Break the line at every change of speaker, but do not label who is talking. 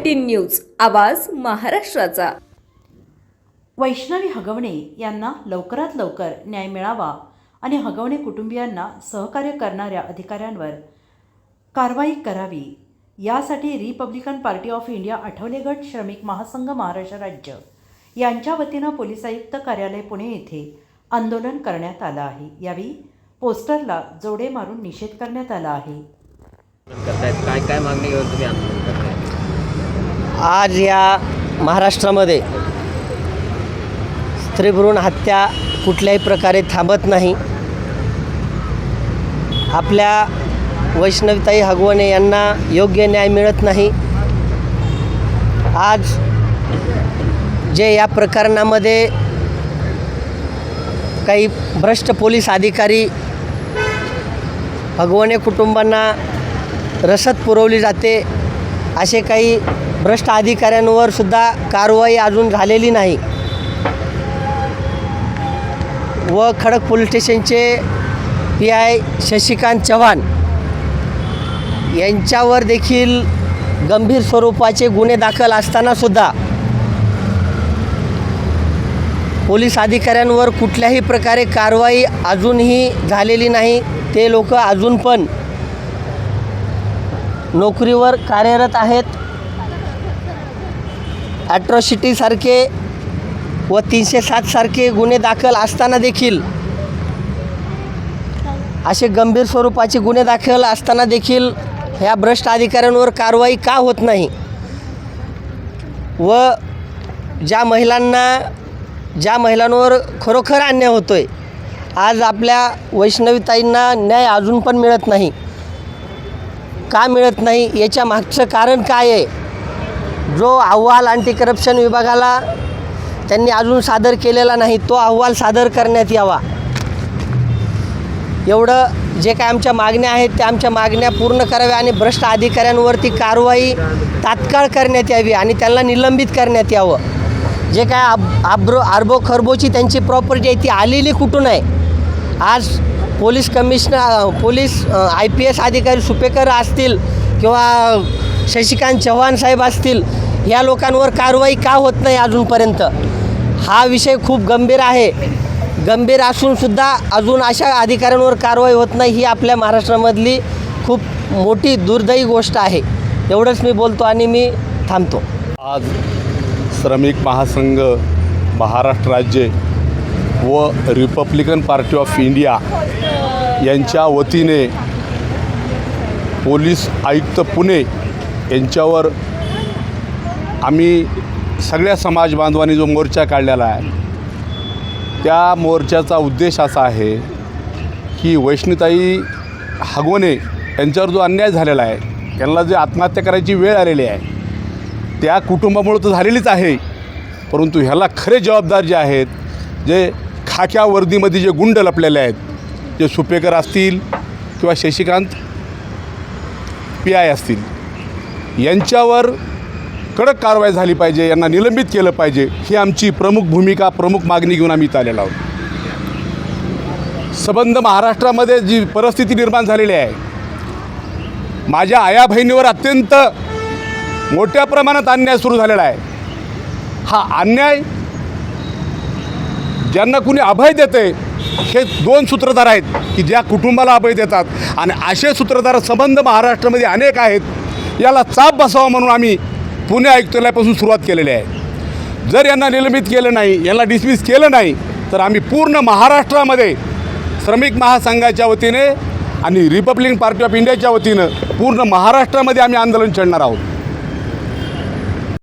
News आवाज महाराष्ट्राचा.
वैष्णवी हगवणे यांना लवकरात लवकर न्याय मिळावा आणि हगवणे कुटुंबियांना सहकार्य करणाऱ्या अधिकाऱ्यांवर कारवाई करावी. यासाठी Republican Party of India Athawale गट श्रमिक महासंघ महाराष्ट्र राज्य यांच्या वतीनं पोलीस आयुक्त कार्यालय पुणे येथे आंदोलन करण्यात आलं आहे. यावेळी पोस्टरला जोडे मारून निषेध करण्यात आला आहे.
काय काय मागणी घेऊन तुम्ही आंदोलन करताय
आज या महाराष्ट्रामध्ये स्त्रीभ्रूण हत्या कुठल्याही प्रकारे थांबत नाही. आपल्या वैष्णविताई हगवणे यांना योग्य न्याय मिळत नाही. आज जे या प्रकरणामध्ये काही भ्रष्ट पोलीस अधिकारी भगवणे कुटुंबांना रसद पुरवली जाते असे काही भ्रष्ट अधिकाऱ्यांवर सुद्धा कारवाई अजून झालेली नाही. व खडक पोलीस स्टेशनचे पी आय शशिकांत चव्हाण यांच्यावर देखील गंभीर स्वरूपाचे गुन्हे दाखल असतानासुद्धा पोलीस अधिकाऱ्यांवर कुठल्याही प्रकारे कारवाई अजूनही झालेली नाही. ते लोक अजून पण नोकरीवर कार्यरत आहेत. ॲट्रॉसिटीसारखे व तीनशे सातसारखे गुन्हे दाखल असताना देखील असे गंभीर स्वरूपाचे गुन्हे दाखल असताना देखील ह्या भ्रष्ट अधिकाऱ्यांवर कारवाई का होत नाही? व ज्या महिलांना ज्या महिलांवर खरोखर अन्याय होतो आहे आज आपल्या वैष्णवीताईंना न्याय अजून पण मिळत नाही. का मिळत नाही? याच्या मागचं कारण काय आहे? जो अहवाल अँटी करप्शन विभागाला त्यांनी अजून सादर केलेला नाही तो अहवाल सादर करण्यात यावा. एवढं जे काय आमच्या मागण्या आहेत त्या आमच्या मागण्या पूर्ण कराव्या आणि भ्रष्ट अधिकाऱ्यांवरती कारवाई तात्काळ करण्यात यावी आणि त्यांना निलंबित करण्यात यावं. जे काय आब आब्रो आर्बो खरबोची त्यांची प्रॉपर्टी आहे ती आलेली कुठून आहे? आज police commissioner police I P S अधिकारी सुपेकर असतील किंवा शशिकांत चव्हाण साहेब असतील या लोकांवर कारवाई का होत नाही अजूनपर्यंत? हा विषय खूप गंभीर आहे. गंभीर असूनसुद्धा अजून अशा अधिकाऱ्यांवर कारवाई होत नाही ही आपल्या महाराष्ट्रामधली खूप मोठी दुर्दैवी गोष्ट आहे. एवढंच मी बोलतो आणि मी थांबतो.
आज श्रमिक महासंघ महाराष्ट्र राज्य व रिपब्लिकन पार्टी ऑफ इंडिया यांच्या वतीने पोलीस आयुक्त पुणे यांच्यावर आम्ही सगळ्या समाज बांधवांनी जो मोर्चा काढलेला आहे त्या मोर्चाचा उद्देश असा आहे की वैष्णताई हगवणे यांच्यावर जो अन्याय झालेला आहे त्यांना जे आत्महत्या करायची वेळ आलेली आहे त्या कुटुंबामुळं तर झालेलीच आहे परंतु ह्याला खरे जबाबदार जे आहेत जे खाक्या वर्दीमध्ये जे गुंड लपलेले आहेत जे सुपेकर असतील किंवा शशिकांत पी आय असतील यांच्यावर कडक कारवाई झाली पाहिजे यांना निलंबित केलं पाहिजे ही आमची प्रमुख भूमिका प्रमुख मागणी घेऊन आम्ही इथं आलेलो आहोत. संबंध महाराष्ट्रामध्ये जी परिस्थिती निर्माण झालेली आहे माझ्या आया बहिणीवर अत्यंत मोठ्या प्रमाणात अन्याय सुरू झालेला आहे. हा अन्याय ज्यांना कुणी अभय देते हे दोन सूत्रधार आहेत की ज्या कुटुंबाला अभय देतात. आणि असे सूत्रधार संबंध महाराष्ट्रामध्ये अनेक आहेत. याला चाप बसावा म्हणून आम्ही पुणे आयुक्तालयापासून सुरुवात केलेली आहे. जर यांना निलंबित केलं नाही यांना डिसमिस केलं नाही तर आम्ही पूर्ण महाराष्ट्रामध्ये श्रमिक महासंघाच्या वतीने आणि रिपब्लिकन पार्टी ऑफ इंडियाच्या वतीनं पूर्ण महाराष्ट्रामध्ये आम्ही आंदोलन छेडणार आहोत.